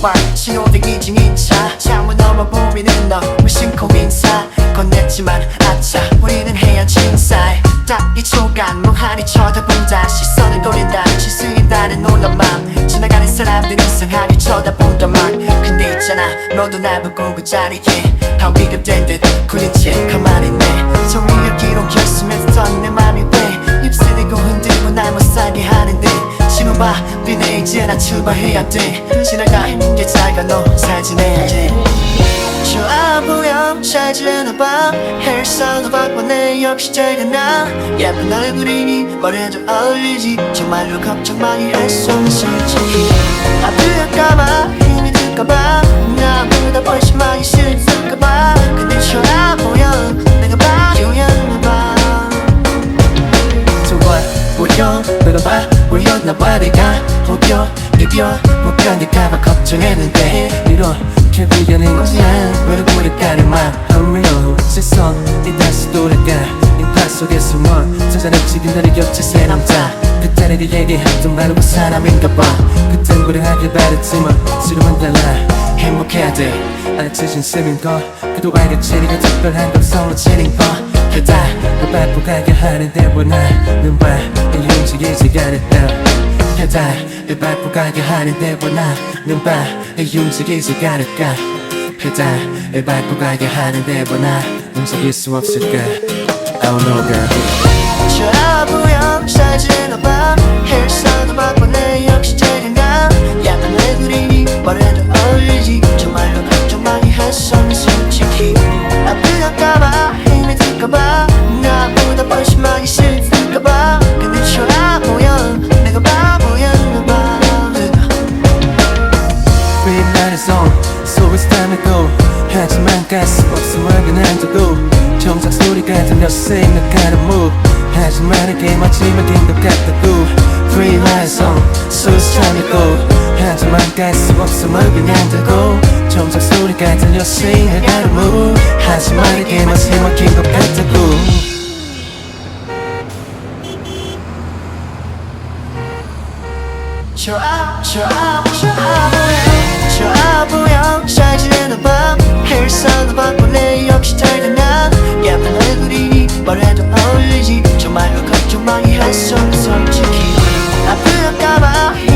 통발 신호등이 증인차. 창문 넘어 보이는 너 무심코 인사. 건넸지만 아차 우리는 헤어진 사이 딱 2초간 멍하니 쳐다본다 시선을 돌린다. 시스린다는 놀란 맘 지나가는 사람들 이상하게 쳐다본다 막 근데 있잖아 너도 날 보고 그 자리에. 다 위급된 듯 굳은 채 가만 신호봐 비네 이제 나 출발해야 돼. 지나가 있는 게 작아 너잘 지내야지. 좋아 보여 잘 지내나 봐. 헤어스타일도 바꿔내 역시 제가 나. 예쁜 얼굴이니 머리도 어울리지. 정말로 걱정 많이 힘이 들까봐 이겨 못 견딜까봐 걱정했는데 이렇게 불려낸 거야 왜 고를까는 마음으로 세상이 다시 돌아가. 이파 속에 숨어 찾아낸 지금 나를 곁에 새 남자. 그때는 네 얘기했던 바로 사람인가 봐. 그땐 그래 하길 바랬지만 지금은 달라 행복해야 돼. 알려진 셈인걸 그도 알겠지. 네가 특별한 감성으로 지닌 거. 그다 너 바쁘 가게 하는데 왜 나는 봐이 움직이지 않았다 너 바쁘 가게 하는데 왜 나는 봐이 움직이지 않을까 너 바쁘 가게 하는데 왜나 움직일 수 없을까 I don't know girl 없음을 그난두고 정작 소리가 들려서 생각하는 move 하지만 이게 마지막 인 것 같다고. Freelance song 소리 스타면고 하지만 없음을 그냥 두고 정작 소리가 들려서 생각하는 move 하지만 이게 마지막인 것 같다고. 좋아 좋아 좋아 머리도 어울리지. 정말로 걱정 많이 했어 솔직히. 아플까봐